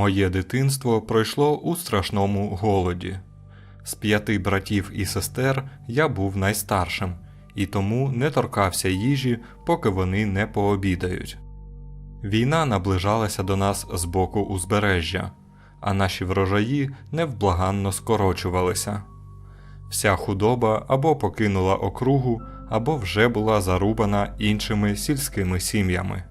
Моє дитинство пройшло у страшному голоді. З п'яти братів і сестер я був найстаршим, і тому не торкався їжі, поки вони не пообідають. Війна наближалася до нас з боку узбережжя, а наші врожаї невблаганно скорочувалися. Вся худоба або покинула округу, або вже була зарубана іншими сільськими сім'ями.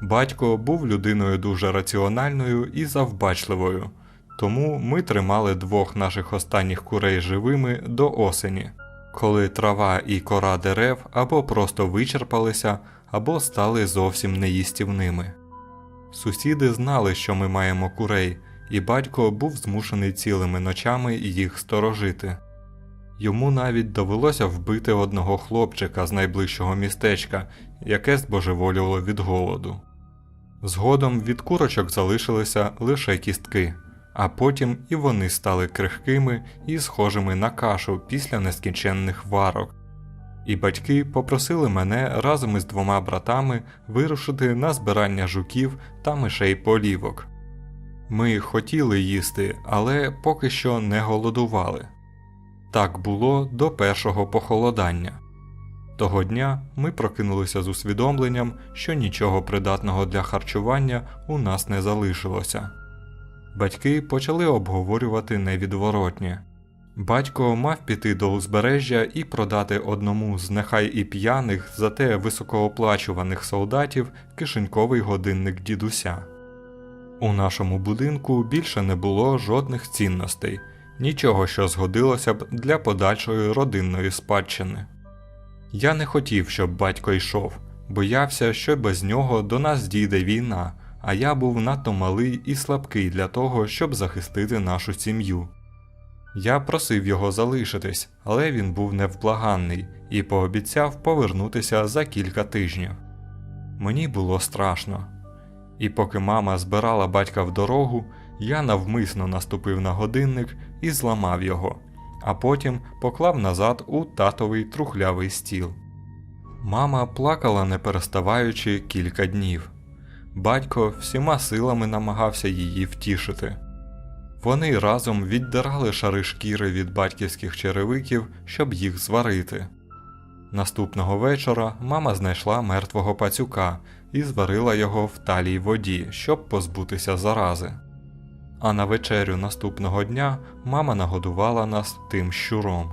Батько був людиною дуже раціональною і завбачливою, тому ми тримали двох наших останніх курей живими до осені, коли трава і кора дерев або просто вичерпалися, або стали зовсім неїстівними. Сусіди знали, що ми маємо курей, і батько був змушений цілими ночами їх сторожити. Йому навіть довелося вбити одного хлопчика з найближчого містечка, яке збожеволіло від голоду. Згодом від курочок залишилися лише кістки, а потім і вони стали крихкими і схожими на кашу після нескінченних варок. І батьки попросили мене разом із двома братами вирушити на збирання жуків та мишей полівок. Ми хотіли їсти, але поки що не голодували. Так було до першого похолодання. Того дня ми прокинулися з усвідомленням, що нічого придатного для харчування у нас не залишилося. Батьки почали обговорювати невідворотнє. Батько мав піти до узбережжя і продати одному з нехай і п'яних, зате високооплачуваних солдатів кишеньковий годинник дідуся. У нашому будинку більше не було жодних цінностей, нічого, що згодилося б для подальшої родинної спадщини. Я не хотів, щоб батько йшов, боявся, що без нього до нас дійде війна, а я був надто малий і слабкий для того, щоб захистити нашу сім'ю. Я просив його залишитись, але він був невблаганний і пообіцяв повернутися за кілька тижнів. Мені було страшно. І поки мама збирала батька в дорогу, я навмисно наступив на годинник і зламав його, а потім поклав назад у татовий трухлявий стіл. Мама плакала не переставаючи кілька днів. Батько всіма силами намагався її втішити. Вони разом віддирали шари шкіри від батьківських черевиків, щоб їх зварити. Наступного вечора мама знайшла мертвого пацюка і зварила його в талій воді, щоб позбутися зарази. А на вечерю наступного дня мама нагодувала нас тим щуром.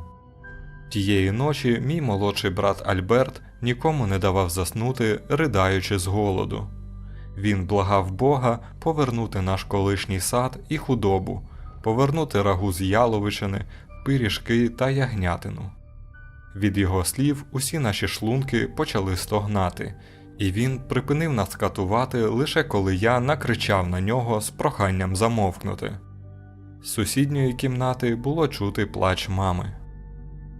Тієї ночі мій молодший брат Альберт нікому не давав заснути, ридаючи з голоду. Він благав Бога повернути наш колишній сад і худобу, повернути рагу з яловичини, пиріжки та ягнятину. Від його слів усі наші шлунки почали стогнати, і він припинив нас катувати лише коли я накричав на нього з проханням замовкнути. З сусідньої кімнати було чути плач мами.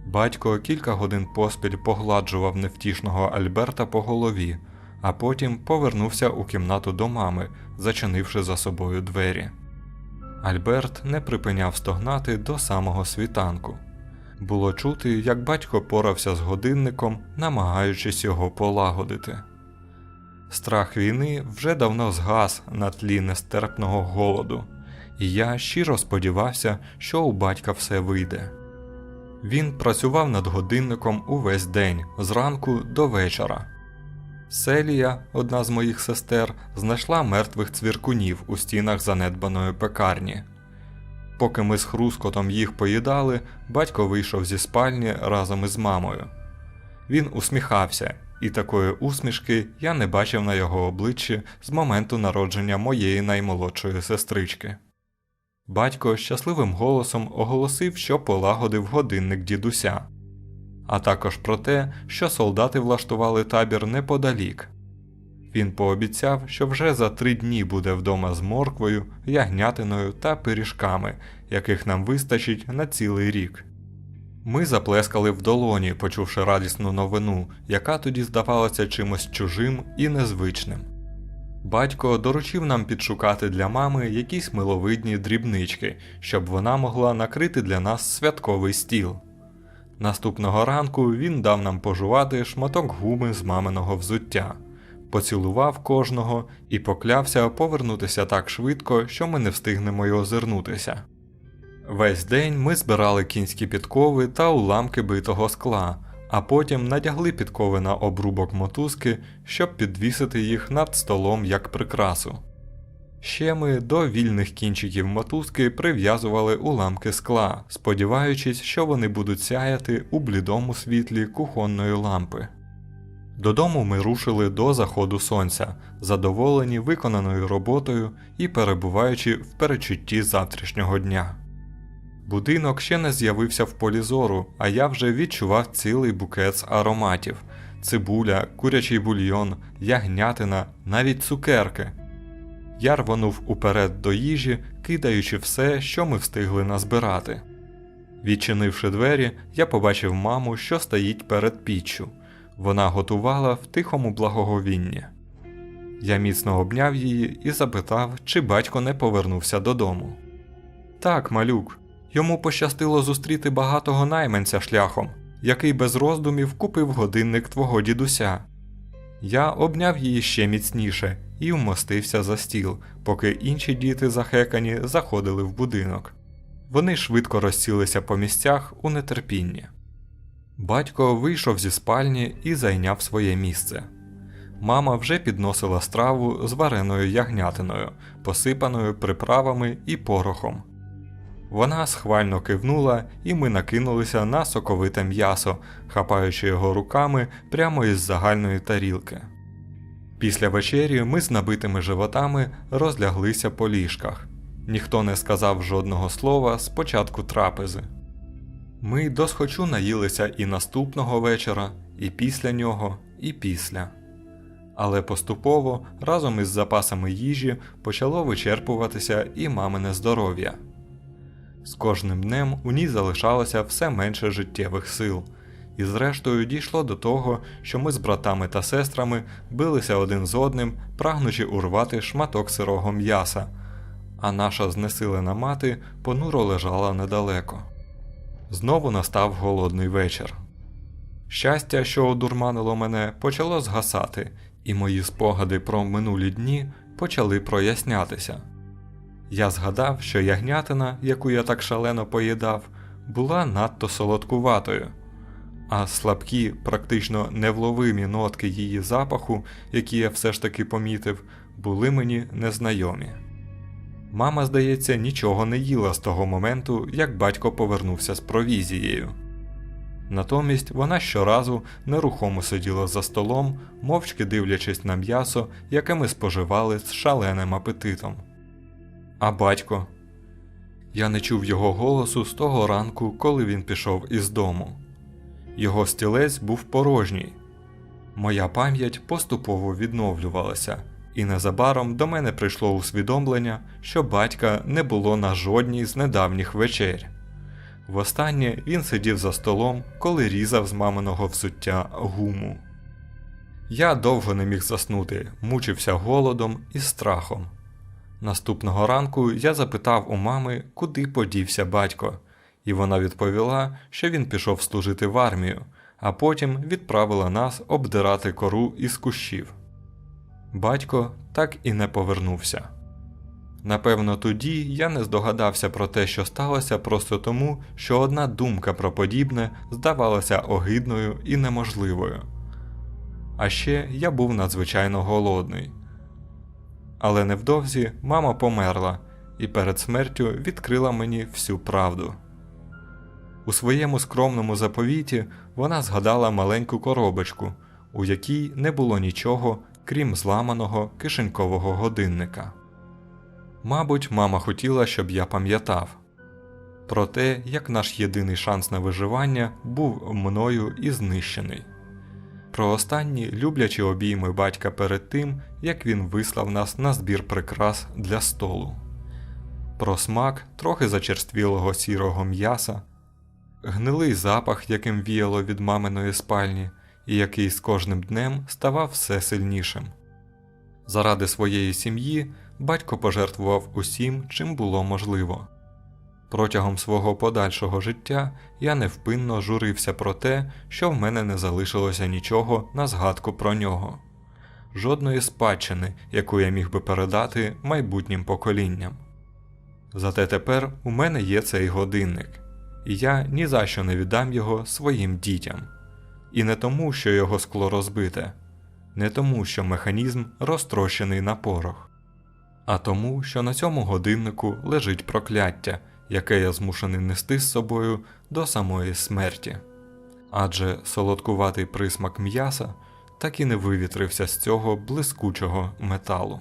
Батько кілька годин поспіль погладжував невтішного Альберта по голові, а потім повернувся у кімнату до мами, зачинивши за собою двері. Альберт не припиняв стогнати до самого світанку. Було чути, як батько порався з годинником, намагаючись його полагодити. Страх війни вже давно згас на тлі нестерпного голоду, і я щиро сподівався, що у батька все вийде. Він працював над годинником увесь день зранку до вечора. Селія, одна з моїх сестер, знайшла мертвих цвіркунів у стінах занедбаної пекарні. Поки ми з хрускотом їх поїдали, батько вийшов зі спальні разом із мамою. Він усміхався, і такої усмішки я не бачив на його обличчі з моменту народження моєї наймолодшої сестрички. Батько щасливим голосом оголосив, що полагодив годинник дідуся, а також про те, що солдати влаштували табір неподалік. Він пообіцяв, що вже за три дні буде вдома з морквою, ягнятиною та пиріжками, яких нам вистачить на цілий рік. Ми заплескали в долоні, почувши радісну новину, яка тоді здавалася чимось чужим і незвичним. Батько доручив нам підшукати для мами якісь миловидні дрібнички, щоб вона могла накрити для нас святковий стіл. Наступного ранку він дав нам пожувати шматок гуми з маминого взуття, поцілував кожного і поклявся повернутися так швидко, що ми не встигнемо й озирнутися. Весь день ми збирали кінські підкови та уламки битого скла, а потім надягли підкови на обрубок мотузки, щоб підвісити їх над столом як прикрасу. Ще ми до вільних кінчиків мотузки прив'язували уламки скла, сподіваючись, що вони будуть сяяти у блідому світлі кухонної лампи. Додому ми рушили до заходу сонця, задоволені виконаною роботою і перебуваючи в перечутті завтрашнього дня. Будинок ще не з'явився в полі зору, а я вже відчував цілий букет з ароматів: цибуля, курячий бульйон, ягнятина, навіть цукерки. Я рвонув уперед до їжі, кидаючи все, що ми встигли назбирати. Відчинивши двері, я побачив маму, що стоїть перед піччю. Вона готувала в тихому благоговінні. Я міцно обняв її і запитав, чи батько не повернувся додому. Так, малюк, йому пощастило зустріти багатого найманця шляхом, який без роздумів купив годинник твого дідуся. Я обняв її ще міцніше і вмостився за стіл, поки інші діти захекані заходили в будинок. Вони швидко розсілися по місцях у нетерпінні. Батько вийшов зі спальні і зайняв своє місце. Мама вже підносила страву з вареною ягнятиною, посипаною приправами і порохом. Вона схвально кивнула, і ми накинулися на соковите м'ясо, хапаючи його руками прямо із загальної тарілки. Після вечері ми з набитими животами розляглися по ліжках. Ніхто не сказав жодного слова з початку трапези. Ми досхочу наїлися і наступного вечора, і після нього, і після. Але поступово разом із запасами їжі почало вичерпуватися і мамине здоров'я. З кожним днем у ній залишалося все менше життєвих сил, і зрештою дійшло до того, що ми з братами та сестрами билися один з одним, прагнучи урвати шматок сирого м'яса, а наша знесилена мати понуро лежала недалеко. Знову настав голодний вечір. Щастя, що одурманило мене, почало згасати, і мої спогади про минулі дні почали прояснятися. Я згадав, що ягнятина, яку я так шалено поїдав, була надто солодкуватою, а слабкі, практично невловимі нотки її запаху, які я все ж таки помітив, були мені незнайомі. Мама, здається, нічого не їла з того моменту, як батько повернувся з провізією. Натомість вона щоразу нерухомо сиділа за столом, мовчки дивлячись на м'ясо, яке ми споживали з шаленим апетитом. А батько. Я не чув його голосу з того ранку, коли він пішов із дому. Його стілець був порожній. Моя пам'ять поступово відновлювалася, і незабаром до мене прийшло усвідомлення, що батька не було на жодній з недавніх вечер. Востаннє він сидів за столом, коли різав з маминого взуття гуму. Я довго не міг заснути, мучився голодом і страхом. Наступного ранку я запитав у мами, куди подівся батько, і вона відповіла, що він пішов служити в армію, а потім відправила нас обдирати кору із кущів. Батько так і не повернувся. Напевно, тоді я не здогадався про те, що сталося, просто тому, що одна думка про подібне здавалася огидною і неможливою. А ще я був надзвичайно голодний. Але невдовзі мама померла і перед смертю відкрила мені всю правду. У своєму скромному заповіті вона згадала маленьку коробочку, у якій не було нічого, крім зламаного кишенькового годинника. Мабуть, мама хотіла, щоб я пам'ятав про те, як наш єдиний шанс на виживання був мною і знищений, про останні люблячі обійми батька перед тим, як він вислав нас на збір прикрас для столу, про смак трохи зачерствілого сірого м'яса, гнилий запах, яким віяло від маминої спальні, і який з кожним днем ставав все сильнішим. Заради своєї сім'ї батько пожертвував усім, чим було можливо. Протягом свого подальшого життя я невпинно журився про те, що в мене не залишилося нічого на згадку про нього. жодної спадщини, яку я міг би передати майбутнім поколінням. Зате тепер у мене є цей годинник, і я ні за що не віддам його своїм дітям. І не тому, що його скло розбите, не тому, що механізм розтрощений на порох, а тому, що на цьому годиннику лежить прокляття, яке я змушений нести з собою до самої смерті. Адже солодкуватий присмак м'яса так і не вивітрився з цього блискучого металу.